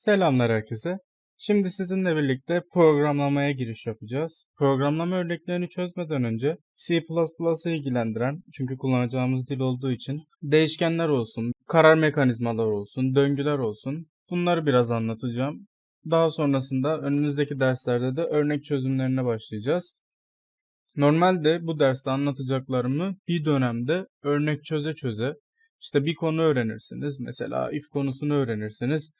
Selamlar herkese. Şimdi sizinle birlikte programlamaya giriş yapacağız. Programlama örneklerini çözmeden önce C++'ı ilgilendiren, çünkü kullanacağımız dil olduğu için değişkenler olsun, karar mekanizmaları olsun, döngüler olsun bunları biraz anlatacağım. Daha sonrasında önümüzdeki derslerde de örnek çözümlerine başlayacağız. Normalde bu derste anlatacaklarımı bir dönemde örnek çöze çöze işte bir konu öğrenirsiniz. Mesela if konusunu öğrenirsiniz.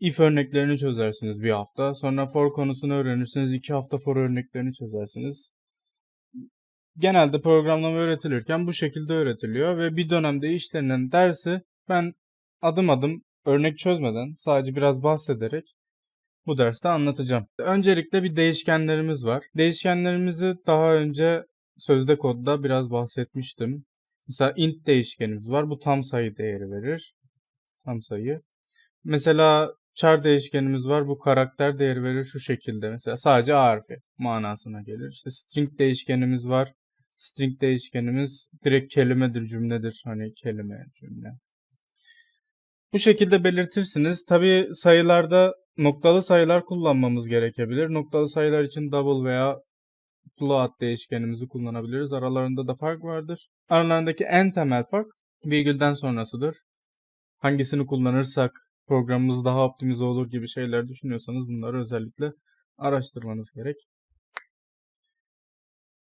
If örneklerini çözersiniz bir hafta. Sonra for konusunu öğrenirsiniz. iki hafta for örneklerini çözersiniz. Genelde programlama öğretilirken bu şekilde öğretiliyor ve bir dönemde işlenen dersi ben adım adım örnek çözmeden sadece biraz bahsederek bu derste anlatacağım. Öncelikle bir değişkenlerimiz var. Değişkenlerimizi daha önce sözde kodda biraz bahsetmiştim. Mesela int değişkenimiz var. Bu tam sayı değeri verir. Tam sayı. Mesela char değişkenimiz var. Bu karakter değeri verir şu şekilde. Mesela sadece A harfi manasına gelir. İşte string değişkenimiz var. String değişkenimiz direkt kelimedir, cümledir. Hani kelime, cümle. Bu şekilde belirtirsiniz. Tabi sayılarda noktalı sayılar kullanmamız gerekebilir. Noktalı sayılar için double veya float değişkenimizi kullanabiliriz. Aralarında da fark vardır. Aralarındaki en temel fark virgülden sonrasıdır. Hangisini kullanırsak programımız daha optimize olur gibi şeyler düşünüyorsanız bunları özellikle araştırmanız gerek.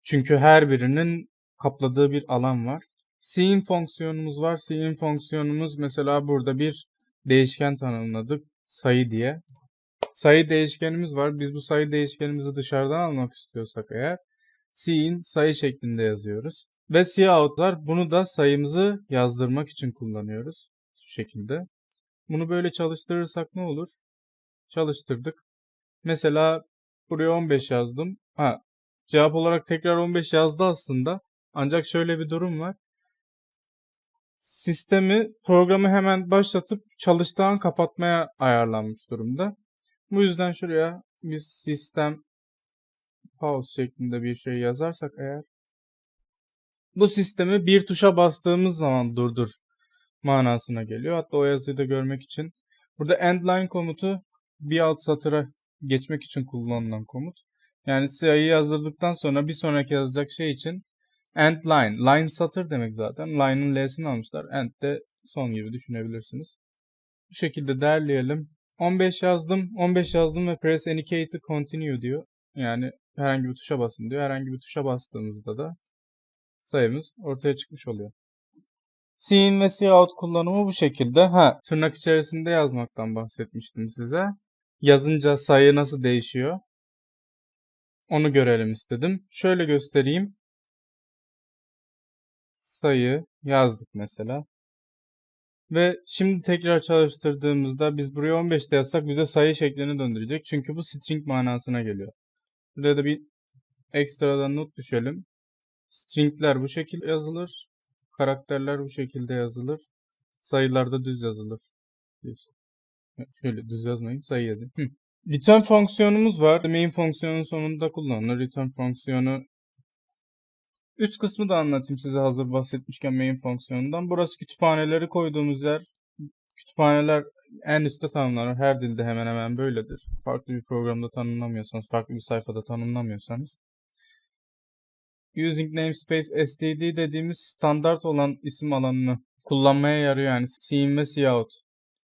Çünkü her birinin kapladığı bir alan var. Cin fonksiyonumuz var. Cin fonksiyonumuz mesela burada bir değişken tanımladık. Sayı diye. Sayı değişkenimiz var. Biz bu sayı değişkenimizi dışarıdan almak istiyorsak eğer cin sayı şeklinde yazıyoruz. Ve cout var. Bunu da sayımızı yazdırmak için kullanıyoruz. Şu şekilde. Bunu böyle çalıştırırsak ne olur? Çalıştırdık. Mesela buraya 15 yazdım. Ha, cevap olarak tekrar 15 yazdı aslında. Ancak şöyle bir durum var. Sistemi programı hemen başlatıp çalıştığı kapatmaya ayarlanmış durumda. Bu yüzden şuraya biz sistem pause şeklinde bir şey yazarsak eğer bu sistemi bir tuşa bastığımız zaman durdur manasına geliyor. Hatta o yazıyı da görmek için burada endline komutu bir alt satıra geçmek için kullanılan komut. Yani sayıyı yazdırdıktan sonra bir sonraki yazacak şey için end line. Line satır demek zaten. Line'ın L'sini almışlar. End de son gibi düşünebilirsiniz. Bu şekilde derleyelim. 15 yazdım. 15 yazdım ve press any key to continue diyor. Yani herhangi bir tuşa basın diyor. Herhangi bir tuşa bastığımızda da sayımız ortaya çıkmış oluyor. Cin ve cout kullanımı bu şekilde. Ha, tırnak içerisinde yazmaktan bahsetmiştim size. Yazınca sayı nasıl değişiyor? Onu görelim istedim. Şöyle göstereyim. Sayı yazdık mesela. Ve şimdi tekrar çalıştırdığımızda biz buraya 15'te yazsak bize sayı şeklini döndürecek. Çünkü bu string manasına geliyor. Buraya da bir ekstradan not düşelim. Stringler bu şekilde yazılır. Karakterler bu şekilde yazılır. Sayılar da düz yazılır. Düz. Şöyle düz yazmayayım sayı yazayım. Hı. Return fonksiyonumuz var. Main fonksiyonun sonunda kullanılır. Return fonksiyonu Üst kısmı da anlatayım size hazır bahsetmişken main fonksiyonundan. Burası kütüphaneleri koyduğumuz yer. Kütüphaneler en üstte tanımlanır. Her dilde hemen hemen böyledir. Farklı bir programda tanımlamıyorsanız, farklı bir sayfada tanımlamıyorsanız. Using namespace std dediğimiz standart olan isim alanını kullanmaya yarıyor. Yani cin ve cout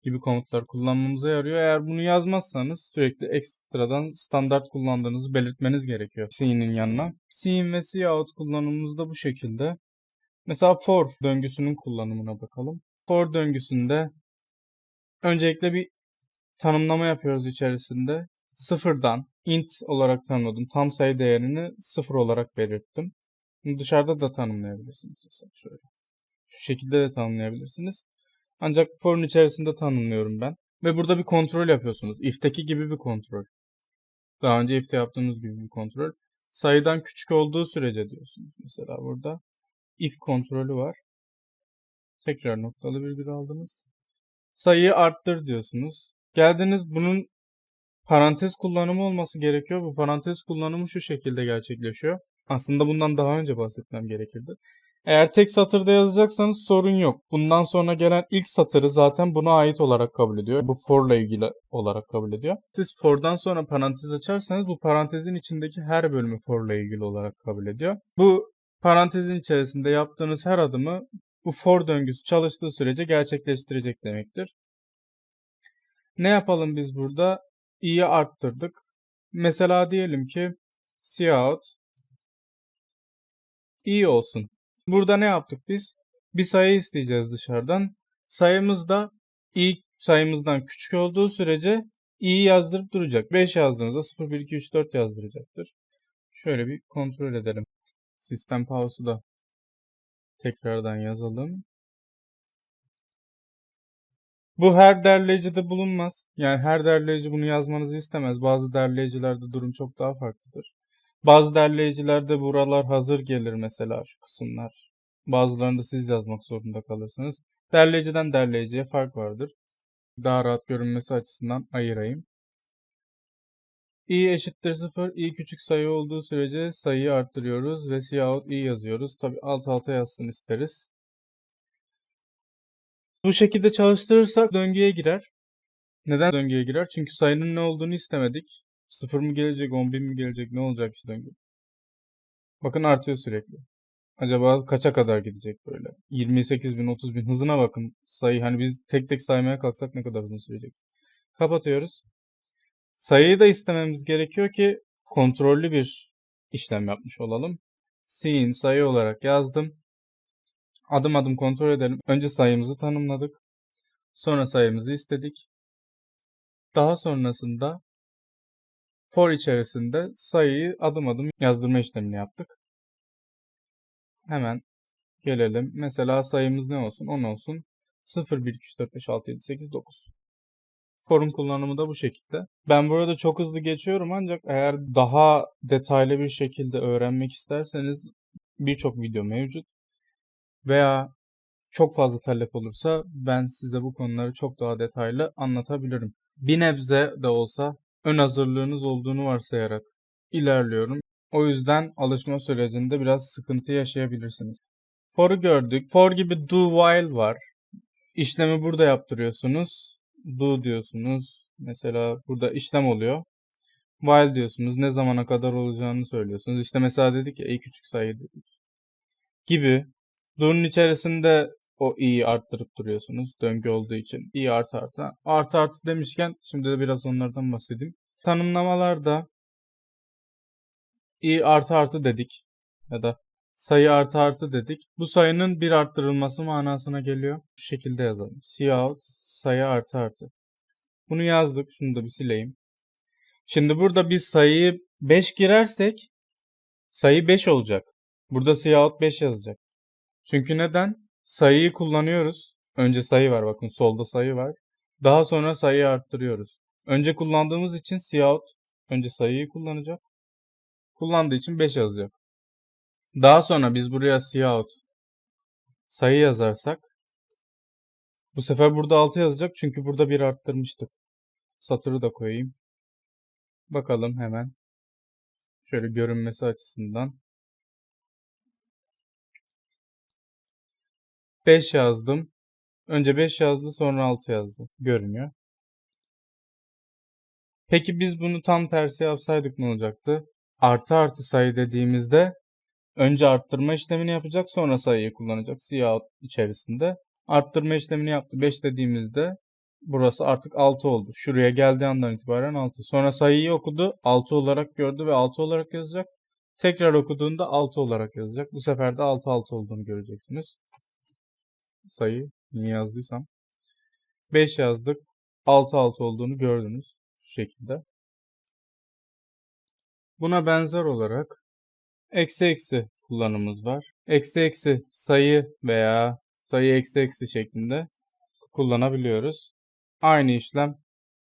gibi komutlar kullanmamıza yarıyor. Eğer bunu yazmazsanız sürekli ekstradan standart kullandığınızı belirtmeniz gerekiyor cin'in yanına. Cin ve cout kullanımımız da bu şekilde. Mesela for döngüsünün kullanımına bakalım. For döngüsünde öncelikle bir tanımlama yapıyoruz içerisinde. Sıfırdan int olarak tanımladım. Tam sayı değerini sıfır olarak belirttim. Bunu dışarıda da tanımlayabilirsiniz. Mesela şöyle. Şu şekilde de tanımlayabilirsiniz. Ancak for'un içerisinde tanımlıyorum ben. Ve burada bir kontrol yapıyorsunuz. If'teki gibi bir kontrol. Daha önce if'te yaptığımız gibi bir kontrol. Sayıdan küçük olduğu sürece diyorsunuz. Mesela burada if kontrolü var. Tekrar noktalı virgül aldınız. Sayıyı arttır diyorsunuz. Geldiniz bunun parantez kullanımı olması gerekiyor. Bu parantez kullanımı şu şekilde gerçekleşiyor. Aslında bundan daha önce bahsetmem gerekirdi. Eğer tek satırda yazacaksanız sorun yok. Bundan sonra gelen ilk satırı zaten buna ait olarak kabul ediyor. Bu for ile ilgili olarak kabul ediyor. Siz for'dan sonra parantez açarsanız bu parantezin içindeki her bölümü for ile ilgili olarak kabul ediyor. Bu parantezin içerisinde yaptığınız her adımı bu for döngüsü çalıştığı sürece gerçekleştirecek demektir. Ne yapalım biz burada? i'yi arttırdık. Mesela diyelim ki cout i olsun. Burada ne yaptık biz? Bir sayı isteyeceğiz dışarıdan. Sayımız da i sayımızdan küçük olduğu sürece i'yi yazdırıp duracak. 5 yazdığımızda 0, 1, 2, 3, 4 yazdıracaktır. Şöyle bir kontrol edelim. Sistem pause'u da tekrardan yazalım. Bu her derleyicide bulunmaz. Yani her derleyici bunu yazmanızı istemez. Bazı derleyicilerde durum çok daha farklıdır. Bazı derleyicilerde buralar hazır gelir mesela şu kısımlar. Bazılarında siz yazmak zorunda kalırsınız. Derleyiciden derleyiciye fark vardır. Daha rahat görünmesi açısından ayırayım. i eşittir 0, i küçük sayı olduğu sürece sayıyı arttırıyoruz ve cout i yazıyoruz. Tabi alt alta yazsın isteriz. Bu şekilde çalıştırırsak döngüye girer. Neden döngüye girer? Çünkü sayının ne olduğunu istemedik. 0 mı gelecek, 10 bin mi gelecek, ne olacak işte. Bakın artıyor sürekli. Acaba kaça kadar gidecek böyle? 28 bin, 30 bin hızına bakın sayı. Hani biz tek tek saymaya kalksak ne kadar uzun sürecek. Kapatıyoruz. Sayıyı da istememiz gerekiyor ki kontrollü bir işlem yapmış olalım. Sin sayı olarak yazdım. Adım adım kontrol edelim. Önce sayımızı tanımladık. Sonra sayımızı istedik. Daha sonrasında for içerisinde sayıyı adım adım yazdırma işlemini yaptık. Hemen gelelim. Mesela sayımız ne olsun? 10 olsun. 0, 1, 2, 3, 4, 5, 6, 7, 8, 9. Forun kullanımı da bu şekilde. Ben burada çok hızlı geçiyorum ancak eğer daha detaylı bir şekilde öğrenmek isterseniz birçok video mevcut. Veya çok fazla talep olursa ben size bu konuları çok daha detaylı anlatabilirim. Bir nebze de olsa ön hazırlığınız olduğunu varsayarak ilerliyorum. O yüzden alışma sürecinde biraz sıkıntı yaşayabilirsiniz. For'u gördük. For gibi do while var. İşlemi burada yaptırıyorsunuz. Do diyorsunuz. Mesela burada işlem oluyor. While diyorsunuz. Ne zamana kadar olacağını söylüyorsunuz. İşte mesela dedik ya en küçük sayı dedik. Gibi. Do'nun içerisinde o i'yi arttırıp duruyorsunuz. Döngü olduğu için. i artı artı. Artı artı demişken şimdi de biraz onlardan bahsedeyim. Tanımlamalarda i artı artı dedik. Ya da sayı artı artı dedik. Bu sayının bir arttırılması manasına geliyor. Şu şekilde yazalım. Cout sayı artı artı. Bunu yazdık. Şunu da bir sileyim. Şimdi burada biz sayıyı 5 girersek sayı 5 olacak. Burada cout 5 yazacak. Çünkü neden? Sayıyı kullanıyoruz. Önce sayı var bakın solda sayı var. Daha sonra sayıyı arttırıyoruz. Önce kullandığımız için cout önce sayıyı kullanacak. Kullandığı için 5 yazacak. Daha sonra biz buraya cout sayı yazarsak bu sefer burada 6 yazacak çünkü burada bir arttırmıştık. Satırı da koyayım. Bakalım hemen. Şöyle görünmesi açısından. 5 yazdım. Önce 5 yazdı sonra 6 yazdı. Görünüyor. Peki biz bunu tam tersi yapsaydık ne olacaktı? Artı artı sayı dediğimizde önce arttırma işlemini yapacak sonra sayıyı kullanacak. Cout içerisinde. Arttırma işlemini yaptı. 5 dediğimizde burası artık 6 oldu. Şuraya geldiği andan itibaren 6. Sonra sayıyı okudu. 6 olarak gördü ve 6 olarak yazacak. Tekrar okuduğunda 6 olarak yazacak. Bu sefer de 6 6 olduğunu göreceksiniz sayı niye yazdıysam. 5 yazdık. 6 6 olduğunu gördünüz. Şu şekilde. Buna benzer olarak eksi eksi kullanımımız var. Eksi eksi sayı veya sayı eksi eksi şeklinde kullanabiliyoruz. Aynı işlem,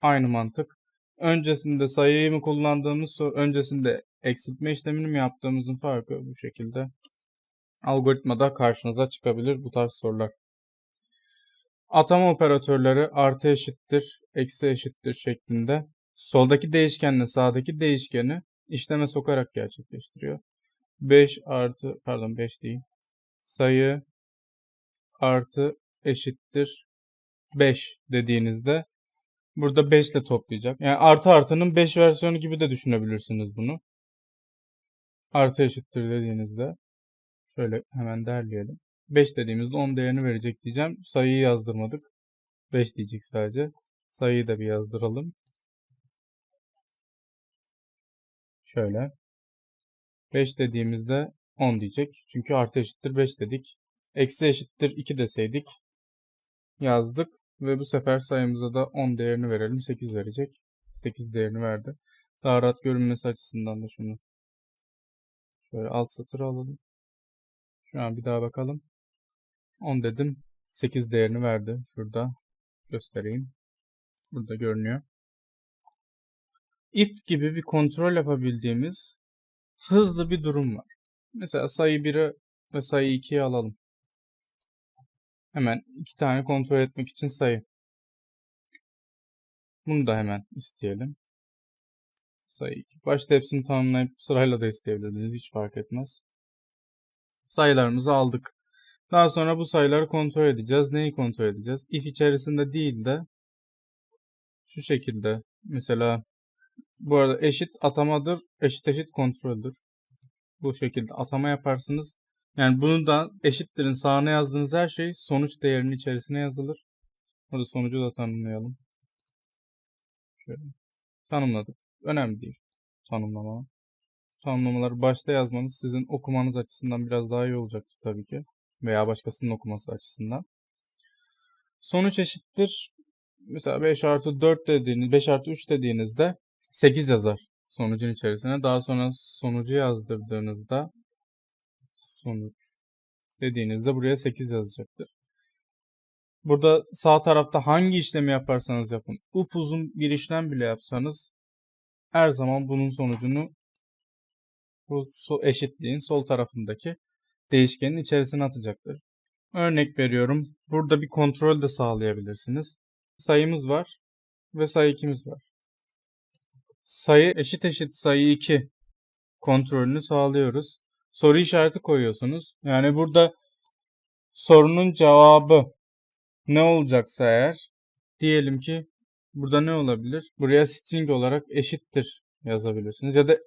aynı mantık. Öncesinde sayıyı mı kullandığımız, öncesinde eksiltme işlemini mi yaptığımızın farkı bu şekilde. Algoritmada karşınıza çıkabilir bu tarz sorular. Atama operatörleri artı eşittir, eksi eşittir şeklinde soldaki değişkenle sağdaki değişkeni işleme sokarak gerçekleştiriyor. 5 artı, pardon 5 değil, sayı artı eşittir 5 dediğinizde burada 5 ile toplayacak. Yani artı artının 5 versiyonu gibi de düşünebilirsiniz bunu. Artı eşittir dediğinizde şöyle hemen derleyelim. 5 dediğimizde 10 değerini verecek diyeceğim. Sayıyı yazdırmadık. 5 diyecek sadece. Sayıyı da bir yazdıralım. Şöyle. 5 dediğimizde 10 diyecek. Çünkü artı eşittir 5 dedik. Eksi eşittir 2 deseydik yazdık. Ve bu sefer sayımıza da 10 değerini verelim. 8 verecek. 8 değerini verdi. Daha rahat görünmesi açısından da şunu şöyle alt satır alalım. Şu an bir daha bakalım. 10 dedim. 8 değerini verdi. Şurada göstereyim. Burada görünüyor. If gibi bir kontrol yapabildiğimiz hızlı bir durum var. Mesela sayı 1'i ve sayı 2'yi alalım. Hemen iki tane kontrol etmek için sayı. Bunu da hemen isteyelim. Sayı 2. Başta hepsini tanımlayıp sırayla da isteyebilirsiniz. Hiç fark etmez. Sayılarımızı aldık. Daha sonra bu sayıları kontrol edeceğiz. Neyi kontrol edeceğiz? If içerisinde değil de şu şekilde mesela bu arada eşit atamadır, eşit eşit kontroldür. Bu şekilde atama yaparsınız. Yani bunu da eşitlerin sağına yazdığınız her şey sonuç değerinin içerisine yazılır. Burada sonucu da tanımlayalım. Şöyle. Tanımladık. Önemli değil. Tanımlama. Tanımlamaları başta yazmanız sizin okumanız açısından biraz daha iyi olacaktır tabii ki. Veya başkasının okuması açısından. Sonuç eşittir. Mesela 5 artı 4 dediğiniz, 5 artı 3 dediğinizde 8 yazar sonucun içerisine. Daha sonra sonucu yazdırdığınızda sonuç dediğinizde buraya 8 yazacaktır. Burada sağ tarafta hangi işlemi yaparsanız yapın. Upuzun bir işlem bile yapsanız her zaman bunun sonucunu bu eşitliğin sol tarafındaki değişkenin içerisine atacaktır. Örnek veriyorum. Burada bir kontrol de sağlayabilirsiniz. Sayımız var ve sayı 2'miz var. Sayı eşit eşit sayı 2 kontrolünü sağlıyoruz. Soru işareti koyuyorsunuz. Yani burada sorunun cevabı ne olacaksa eğer diyelim ki burada ne olabilir? Buraya string olarak eşittir yazabilirsiniz. Ya da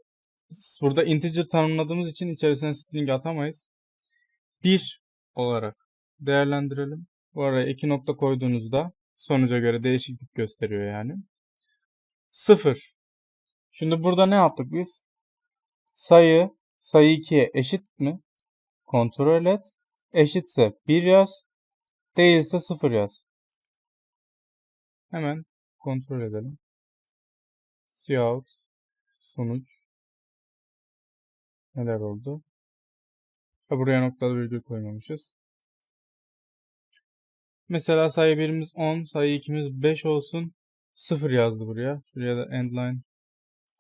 burada integer tanımladığımız için içerisine string atamayız. 1 olarak değerlendirelim. Bu araya iki nokta koyduğunuzda sonuca göre değişiklik gösteriyor yani. 0. Şimdi burada ne yaptık biz? Sayı sayı 2'ye eşit mi? Kontrol et. Eşitse 1 yaz. Değilse 0 yaz. Hemen kontrol edelim. Cout sonuç neler oldu? Ha, buraya noktalı virgül koymamışız. Mesela sayı birimiz 10, sayı 2'miz 5 olsun. 0 yazdı buraya. Şuraya da endline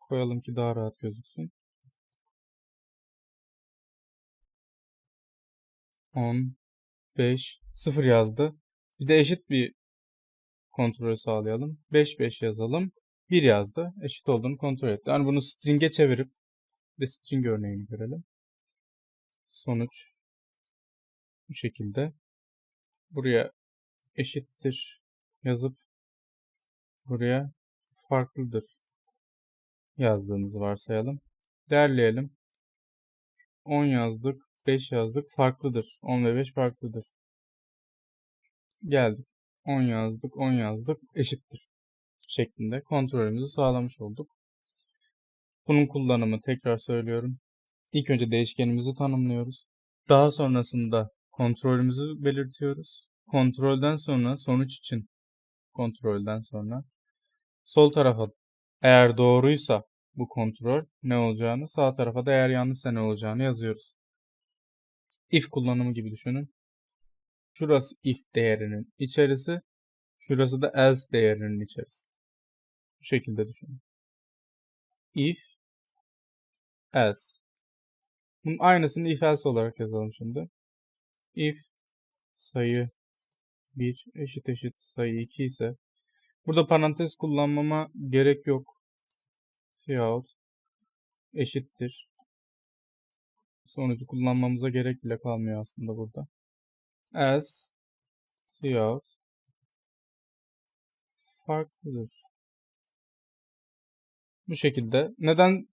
koyalım ki daha rahat gözüksün. 10, 5, 0 yazdı. Bir de eşit bir kontrolü sağlayalım. 5, 5 yazalım. 1 yazdı. Eşit olduğunu kontrol etti. Yani bunu string'e çevirip de string örneğini görelim. Sonuç bu şekilde. Buraya eşittir yazıp buraya farklıdır yazdığımızı varsayalım. Derleyelim. 10 yazdık. 5 yazdık. Farklıdır. 10 ve 5 farklıdır. Geldik. 10 yazdık. 10 yazdık. Eşittir. Şeklinde kontrolümüzü sağlamış olduk. Bunun kullanımı tekrar söylüyorum. İlk önce değişkenimizi tanımlıyoruz. Daha sonrasında kontrolümüzü belirtiyoruz. Kontrolden sonra sonuç için kontrolden sonra sol tarafa eğer doğruysa bu kontrol ne olacağını, sağ tarafa da eğer yanlışsa ne olacağını yazıyoruz. If kullanımı gibi düşünün. Şurası if değerinin içerisi, şurası da else değerinin içerisi. Bu şekilde düşünün. If else. Bunun aynısını if else olarak yazalım şimdi. If sayı 1 eşit eşit sayı 2 ise burada parantez kullanmama gerek yok. Cout eşittir sonucu kullanmamıza gerek bile kalmıyor aslında burada. As cout farklıdır. Bu şekilde. Neden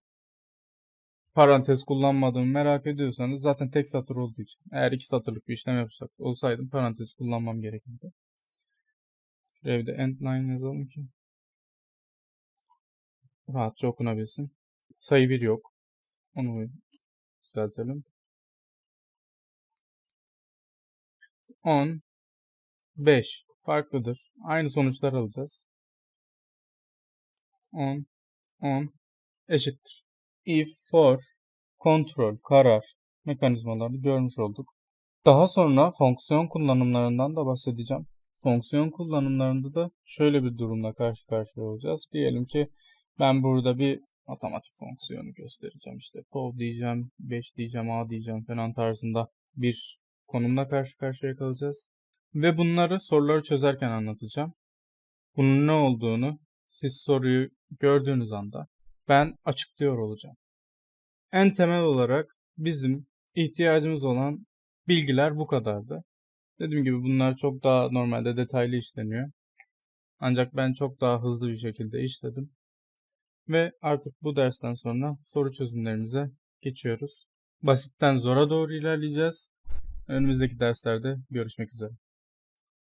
parantez kullanmadığımı merak ediyorsanız zaten tek satır olduğu için. Eğer iki satırlık bir işlem yapsak olsaydım parantez kullanmam gerekirdi. Şuraya bir de end line yazalım ki rahatça okunabilsin. Sayı 1 yok. Onu düzeltelim. 10 5 farklıdır. Aynı sonuçlar alacağız. 10 10 eşittir. If, for, kontrol, karar mekanizmalarını görmüş olduk. Daha sonra fonksiyon kullanımlarından da bahsedeceğim. Fonksiyon kullanımlarında da şöyle bir durumla karşı karşıya olacağız. Diyelim ki ben burada bir matematik fonksiyonu göstereceğim. İşte pov diyeceğim, 5 diyeceğim, a diyeceğim falan tarzında bir konumla karşı karşıya kalacağız. Ve bunları soruları çözerken anlatacağım. Bunun ne olduğunu siz soruyu gördüğünüz anda ben açıklıyor olacağım. En temel olarak bizim ihtiyacımız olan bilgiler bu kadardı. Dediğim gibi bunlar çok daha normalde detaylı işleniyor. Ancak ben çok daha hızlı bir şekilde işledim. Ve artık bu dersten sonra soru çözümlerimize geçiyoruz. Basitten zora doğru ilerleyeceğiz. Önümüzdeki derslerde görüşmek üzere.